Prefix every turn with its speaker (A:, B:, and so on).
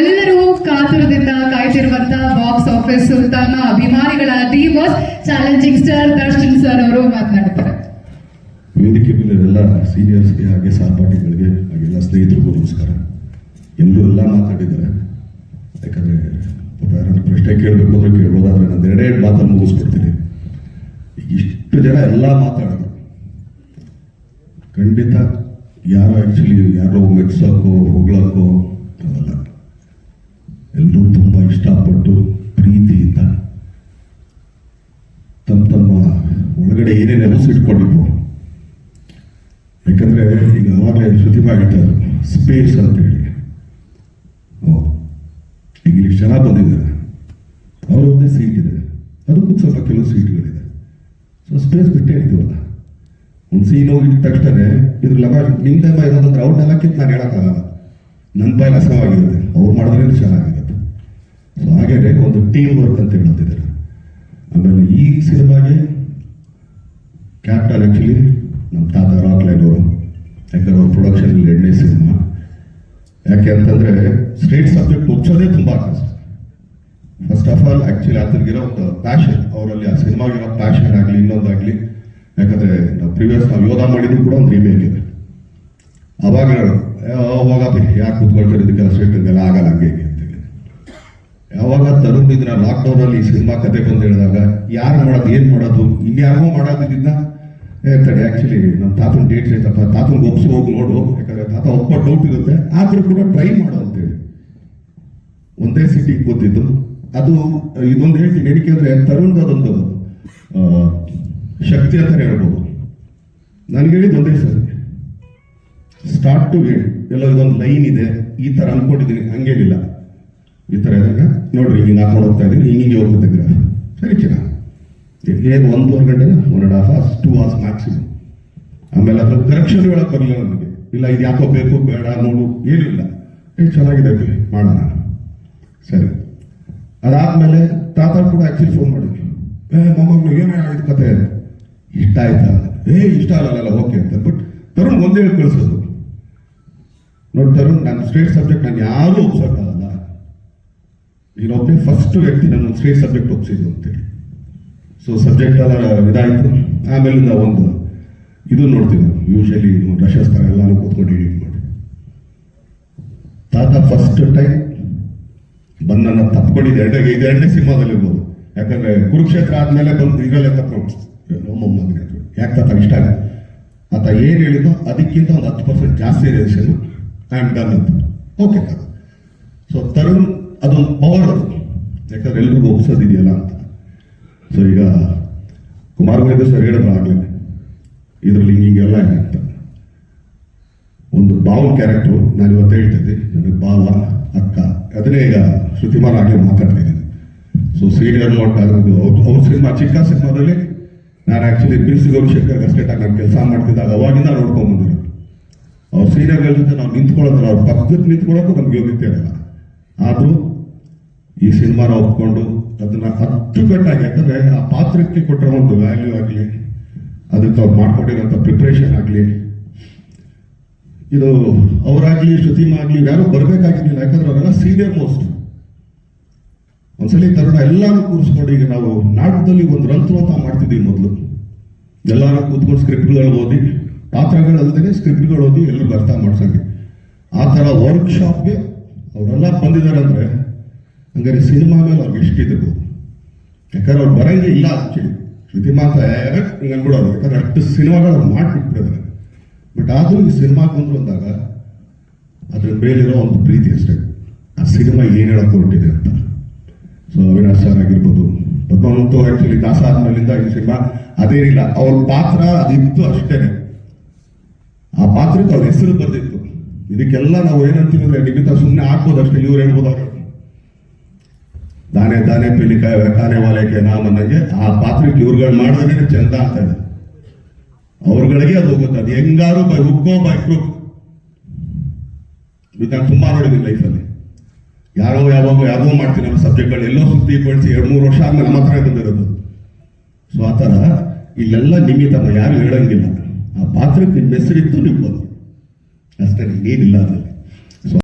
A: ಎಲ್ಲರೂ ಕಾತುರದಿಂದ ಕಾಯ್ತಿರುವಂತಹ box office ಸುಲ್ತಾನ ಅಭಿಮಾನಿಗಳ team challenging star Darshan sir ಅವರು ಮಾತನಾಡ್ತಾರೆ
B: ವೇದಿಕೆ ಮೇಲೆ ಎಲ್ಲ ಸೀನಿಯರ್ಸ್ಗೆ ಹಾಗೆ ಸಹಪಾಠಿಗಳಿಗೆ ಹಾಗೆಲ್ಲ ಸ್ನೇಹಿತರಿಗೂ ನಮಸ್ಕಾರ. ಎಲ್ಲರೂ ಎಲ್ಲ ಮಾತಾಡಿದ್ದಾರೆ. ಯಾಕಂದ್ರೆ ಯಾರಾದ್ರೂ ಪ್ರಶ್ನೆ ಕೇಳಬೇಕು ಅಂದ್ರೆ ಕೇಳ್ಬೋದಾದ್ರೆ ನಾನು ಎರಡೇ ಮಾತನ್ನು ಮುಗಿಸ್ಕೊಡ್ತೀನಿ. ಈಗ ಇಷ್ಟು ಜನ ಎಲ್ಲ ಮಾತಾಡಿದ್ರು ಖಂಡಿತ ಯಾರೋ ಆ್ಯಕ್ಚುಲಿ ಯಾರೋ ಮೆಚ್ಚೋಕ್ಕೋ ಹೊಗಳಕ್ಕೋ ಎಲಸು ಇಟ್ಕೊಂಡಿದ್ರು ಯಾಕಂದ್ರೆ ಈಗ ಅವಾಗಲೇ ಶುದ್ಧಿ ಹೇಳ್ತಾ ಸ್ಪೇಸ್ ಅಂತ ಹೇಳಿ. ಈಗ ಇಲ್ಲಿ ಜನ ಬಂದಿದ್ದಾರೆ. ಅವರೊಂದೇ ಸೀಟ್ ಇದೆ. ಅದಕ್ಕೂ ಸ್ವಲ್ಪ ಕೆಲವು ಸೀಟ್ಗಳಿದೆ ಸೊ ಸ್ಪೇಸ್ ಬಿಟ್ಟೇ ಇರ್ತೀವಲ್ಲ ಒಂದು ಸೀನ್ ಹೋಗಿದ ತಕ್ಷಣ ಇದ್ರ ಲಗ ನಿಮ್ದೆ ಬಾ ಇರೋದಂದ್ರೆ ಅವ್ರನ್ನೆಲ್ಲ ಕಿತ್ತು ನಾನು ಹೇಳೋಕ್ಕಾಗಲ್ಲ. ನನ್ನ ಬಾಯಿ ರಸವಾಗಿರುತ್ತೆ ಅವ್ರು ಮಾಡಿದ್ರೆ ಚೆನ್ನಾಗಿರುತ್ತೆ ಸೊ ಹಾಗೆ ಒಂದು ಟೀಮ್ ವರ್ಕ್ ಅಂತ ಹೇಳ್ತಿದ್ದಾರೆ ಆಮೇಲೆ ಈ ಸಿನಿಮಾಗೆ ಕ್ಯಾಪ್ಟನ್ ಆ್ಯಕ್ಚುಲಿ ನಮ್ಮ ತಾತ ರಾಕ್ಲೈನ್ ಅವರು. ಯಾಕಂದ್ರೆ ಅವ್ರ ಪ್ರೊಡಕ್ಷನ್ ಎರಡನೇ ಸಿನಿಮಾ ಯಾಕೆ ಅಂತಂದ್ರೆ ಸ್ಟೇಟ್ ಸಬ್ಜೆಕ್ಟ್ ಒಪ್ಸೋದೇ ತುಂಬಾ ಕಷ್ಟ. ಫಸ್ಟ್ ಆಫ್ ಆಲ್ ಆಕ್ಚುಲಿ ಆತನಿಗಿರೋ ಒಂದು ಪ್ಯಾಷನ್ ಅವರಲ್ಲಿ ಆ ಸಿನಿಮಾಗಿರೋ ಪ್ಯಾಷನ್ ಆಗಲಿ, ಇನ್ನೊಂದಾಗಲಿ, ಯಾಕಂದ್ರೆ ನಾವು ಪ್ರಿವಿಯಸ್ ನಾವು ಯೋಧ ಮಾಡಿದ್ರು ಕೂಡ ಒಂದು ರೀಮೇಕ್ ಇದೆ. ಅವಾಗ ಹೋಗಪ್ಪ ಯಾಕೆ ಕೂತ್ಕೊಳ್ತಾರೆ ಇದಕ್ಕೆಲ್ಲ ಸ್ಟೇಟ್ ಆಗಲ್ಲ ಹಂಗೆ. ಯಾವಾಗ ತರುಣ್ ಇದನ್ನ ಲಾಕ್ಡೌನ್ ಅಲ್ಲಿ ಈ ಸಿನಿಮಾ ಕತೆ ಬಂದು ಹೇಳಿದಾಗ, ಯಾರು ಮಾಡೋದು, ಏನ್ ಮಾಡೋದು, ಇನ್ಯಾರಿಗೋ ಮಾಡೋದಿದ್ದ ಹೇಳ್ತಾರೆ ಆಕ್ಚುಲಿ ನಮ್ಮ ತಾತನ ಡೇಟ್ ಐತಪ್ಪ ತಾತನ್ಗೆ ಒಪ್ಸಿ ಹೋಗಿ ನೋಡು. ಯಾಕಂದ್ರೆ ತಾತ ಒಪ್ಪ ಡೌಟ್ ಇರುತ್ತೆ. ಆದ್ರೂ ಕೂಡ ಟ್ರೈ ಮಾಡು ಅಂತೇಳಿ. ಒಂದೇ ಸಿಟಿಗೆ ಕೂತಿದ್ದು ಅದು, ಇದೊಂದು ಹೇಳ್ತೀನಿ. ಏನಕ್ಕೆ ಅಂದ್ರೆ ತರುಣ್ ಅದೊಂದು ಶಕ್ತಿ ಅಂತ ಹೇಳ್ಬೋದು. ನನಗೆ ಹೇಳಿದ್ದು ಒಂದೇ ಸರಿ. ಸ್ಟಾರ್ಟ್ ಟು ಎಲ್ಲ ಇದೊಂದು ಲೈನ್ ಇದೆ. ಈ ತರ ಅನ್ಕೊಂಡಿದ್ದೀನಿ ಹಂಗೇನಿಲ್ಲ. ಈ ತರ ಇದ್ದಾಗ ನೋಡ್ರಿ ಹಿಂಗೆ ಹಾಕೊಂಡು ಹೋಗ್ತಾ ಇದ್ದೀನಿ ಹಿಂಗೆ ಹೋಗ್ತಾ ಗ್ರಾಫ್ ಸರಿ ಚೆನ್ನಾಗಿ ಏನು ಒಂದೂವರೆ ಗಂಟೆ one and half hours two hours maximum ಆಮೇಲೆ ಅದ್ರ ಕರೆಕ್ಷನ್ ಹೇಳಕ್ ಬರಲಿಲ್ಲ ನನಗೆ. ಇಲ್ಲ, ಇದು ಯಾಕೋ ಬೇಕು, ಬೇಡ, ನೋಡು ಏನಿಲ್ಲ ಏ, ಚೆನ್ನಾಗಿದೆ ಬಿಡಿ, ಮಾಡೋಣ. ಸರಿ. ಅದಾದಮೇಲೆ ತಾತ ಕೂಡ ಆಕ್ಚುಲಿ ಫೋನ್ ಮಾಡಿದ್ವಿ ಏ, ಮೊಮ್ಮಗಳು, ಏನೇ ಆಯ್ತು ಕತೆ? ಇಷ್ಟ ಆಯ್ತಾ? ಏ, ಇಷ್ಟ ಆಗಲ್ಲ, ಓಕೆ ಅಂತ. ಬಟ್ ತರುಣ್ ಒಂದೇ ಕಳಿಸೋದು. ನೋಡಿ, ತರುಣ್ ನಾನು ಸ್ಟೇಟ್ ಸಬ್ಜೆಕ್ಟ್ ನಾನು ಯಾರೂ ಒಪ್ಸೋಕ್ಕಾಗಲ್ಲ ನೀನೊಬ್ಬನೇ ಫಸ್ಟ್ ವ್ಯಕ್ತಿ ನನ್ನ ಸ್ಟೇಟ್ ಸಬ್ಜೆಕ್ಟ್ ಒಪ್ಸಿದ್ದು ಅಂತೇಳಿ ಸೊ ಸಬ್ಜೆಕ್ಟ್ ಎಲ್ಲ ಇದಾಯಿತು ಆಮೇಲಿಂದ ಒಂದು ಇದು ನೋಡ್ತೀವಿ. ಯೂಶಲಿ ರಶಸ್ತಾರ ಎಲ್ಲಾನು ಕೂತ್ಕೊಂಡು ಎಡಿಟ್ ಮಾಡಿ. ತಾತ ಫಸ್ಟ್ ಟೈಮ್ ಬಂದು ನನ್ನ ತಪ್ಕೊಂಡಿದ್ದು. ಎರಡೇ ಇದು ಎರಡನೇ ಸಿನಿಮಾದಲ್ಲಿ ಇರ್ಬೋದು. ಯಾಕಂದ್ರೆ ಕುರುಕ್ಷೇತ್ರ ಆದ್ಮೇಲೆ ಬಂದು ಇದರಲ್ಲೇ ತಪ್ಕೊಂಡು ಅದು. ಯಾಕೆ ತಾತ? ಇಷ್ಟ ಆಗ ಆತ ಏನು ಹೇಳಿದ್ನೋ ಅದಕ್ಕಿಂತ ಒಂದು ಹತ್ತು ಪರ್ಸೆಂಟ್ ಜಾಸ್ತಿ ರೇಷನ್ ಐ ಡನ್ ಅಂತ. ಓಕೆ ತಾತ. ಸೊ ತರುಣ್ ಅದೊಂದು ಪವರ್ ಯಾಕಂದ್ರೆ ಎಲ್ರಿಗೂ ಒಪ್ಸೋದಿದೆಯಲ್ಲ ಅಂತ. ಸೊ ಈಗ ಕುಮಾರ್ ಮೇಲೆ ಸರ್ ಹೇಳಿದ್ರು ಇದರಲ್ಲಿ ಹಿಂಗೆಲ್ಲ ಅಂತ. ಒಂದು ಬಾವು ಕ್ಯಾರೆಕ್ಟ್ರು ನಾನು ಇವತ್ತು ಹೇಳ್ತಿದ್ದೆ. ನನಗೆ ಬಾವ ಅಕ್ಕ, ಅದನ್ನೇ ಈಗ ಶ್ರುತಿಮಾನ್ ಆಗಲೇ ಮಾತಾಡ್ತಿದ್ದೀನಿ. ಸೊ ಸೀನಿಯರ್ ನೋಟ್ ಆಗೋದು ಅವ್ರ ಸಿನಿಮಾ, ಚಿಕ್ಕ ಸಿನಿಮಾದಲ್ಲಿ ನಾನು ಆಕ್ಚುಲಿ ಸಿ ಗೌರಿಶಂಕರ್ ಅಷ್ಟೇಟಾಗಿ ನಾನು ಕೆಲಸ ಮಾಡ್ತಿದ್ದಾಗ ಅವಾಗಿಂದ ನೋಡ್ಕೊಂಡ್ ಬಂದಿರೋದು. ಅವ್ರ ಸೀನಿಯರ್ಗಳ ಜೊತೆ ನಾವು ನಿಂತ್ಕೊಳ್ಳೋದ್ರ ಅವ್ರ ಪಕ್ಕಕ್ಕೆ ನಿಂತ್ಕೊಳ್ಳೋಕ್ಕೂ ನಮ್ಗೆ ಯೋಗ್ಯತೆ ಇರಲ್ಲ. ಆದರೂ ಈ ಸಿನಿಮಾನ ಒಪ್ಕೊಂಡು ಅದನ್ನ ಅಚ್ಚುಕಟ್ಟಾಗಿ, ಯಾಕಂದ್ರೆ ಆ ಪಾತ್ರಕ್ಕೆ ಕೊಟ್ಟಿರೋ ಒಂದು ವ್ಯಾಲ್ಯೂ ಆಗಲಿ, ಅದಕ್ಕೆ ಅವ್ರು ಮಾಡ್ಕೊಂಡಿರೋಂಥ ಪ್ರಿಪ್ರೇಷನ್ ಆಗಲಿ, ಇದು ಅವರಾಗಲಿ ಶ್ರುತಿಮ ಆಗಲಿ ಯಾರು ಬರಬೇಕಾಗಿರ್ಲಿಲ್ಲ, ಯಾಕಂದ್ರೆ ಅವರೆಲ್ಲ ಸೀನಿಯರ್ ಮೋಸ್ಟ್ ಒಂದ್ಸಲಿ ತರುಣ ಎಲ್ಲಾನು ಕೂರಿಸ್ಕೊಂಡು ಈಗ ನಾವು ನಾಟಕದಲ್ಲಿ ಒಂದು ರಂತ್ರೋತ ಮಾಡ್ತಿದ್ದೀವಿ ಮೊದಲು. ಎಲ್ಲಾರು ಕೂತ್ಕೊಂಡು ಸ್ಕ್ರಿಪ್ಟ್ಗಳು ಓದಿ, ಪಾತ್ರಗಳು ಸ್ಕ್ರಿಪ್ಟ್ಗಳು ಓದಿ ಎಲ್ಲರಿಗೂ ಅರ್ಥ ಮಾಡ್ಸಂಗೆ ಆ ಥರ ವರ್ಕ್ಶಾಪ್ಗೆ ಅವರೆಲ್ಲ ಬಂದಿದ್ದಾರೆ ಅಂದ್ರೆ ಹಂಗಾರೆ ಸಿನಿಮಾ ಮೇಲೆ ಅವ್ರಿಗೆ ಎಷ್ಟಿದ್ರು ಯಾಕಂದ್ರೆ ಅವ್ರು ಬರಂಗೆ ಇಲ್ಲ ಆಕ್ಚುಲಿ. ಶ್ರುತಿ ಮಾತ ಹಿಂಗೆ ಅನ್ಬಿಡೋರು. ಯಾಕಂದ್ರೆ ಅಷ್ಟು ಸಿನಿಮಾಗಳು ಅವ್ರು ಮಾಡಿಬಿಟ್ಬಿಟ್ಟಿದ್ದಾರೆ. ಬಟ್ ಆದರೂ ಈ ಸಿನಿಮಾ ಬಂದ್ರು ಅಂದಾಗ ಅದ್ರ ಮೇಲಿರೋ ಒಂದು ಪ್ರೀತಿ ಅಷ್ಟೇ. ಆ ಸಿನಿಮಾ ಏನು ಹೇಳಕ್ ಹೊರಟಿದೆ ಅಂತ. ಸೊ ಅವಿನಾಶ್ ಸರ್ ಆಗಿರ್ಬೋದು ಪದ್ಮವಂತು ಆಕ್ಚುಲಿ ದಾಸ ಆದ್ಮೇಲಿಂದ ಈ ಸಿನಿಮಾ ಅದೇನಿಲ್ಲ. ಅವ್ರ ಪಾತ್ರ ಅದಿತ್ತು ಅಷ್ಟೇನೆ ಆ ಪಾತ್ರಕ್ಕೆ ಅವ್ರ ಹೆಸರು ಬರ್ದಿತ್ತು. ಇದಕ್ಕೆಲ್ಲ ನಾವು ಏನಂತೀವಿ ಅಂದ್ರೆ, ನಿಮಿತ್ತ ಸುಮ್ಮನೆ ಆಗ್ಬೋದು ಅಷ್ಟೇ. ಇವ್ರು ಹೇಳ್ಬೋದು ಅವ್ರು. ದಾನೆ ದಾನೆ ಪಿಲಿಕಾಯ ಕಾನೆ ವಾಲಯಕ್ಕೆ ನಾಮ ಅನ್ನಂಗೆ ಆ ಪಾತ್ರಕ್ಕೆ ಇವ್ರುಗಳು ಮಾಡಿದ್ರೆ ಚಂದ ಅಂತ ಇದೆ ಅವ್ರಗಳಿಗೆ ಅದು ಹೋಗುತ್ತೆ ಅದು ಹೆಂಗಾರು by hook or by crook ಇದು ನಾನು ತುಂಬಾ ನೋಡಿದ್ದೀನಿ ಲೈಫಲ್ಲಿ ಯಾರೋ ಯಾವಾಗ ಯಾವಾಗೋ ಮಾಡ್ತೀನಿ ನಮ್ಮ ಸಬ್ಜೆಕ್ಟ್ಗಳು ಎಲ್ಲೋ ಸುತ್ತಿ ಬಳಸಿ ಎರಡು ಮೂರು ವರ್ಷ ಆದ್ಮೇಲೆ ನಮ್ಮ ಹತ್ರ ಬಂದಿರೋದು. ಸೊ ಆ ಥರ ಇಲ್ಲೆಲ್ಲ ನಿಮಿತ್ತ ಯಾರು ಹೇಳಂಗಿಲ್ಲ. ಆ ಪಾತ್ರಕ್ಕೆ ನಿಮ್ಮ ಹೆಸರಿತ್ತು ಅಷ್ಟೇ, ಏನಿಲ್ಲ ಅದ್ರಲ್ಲಿ.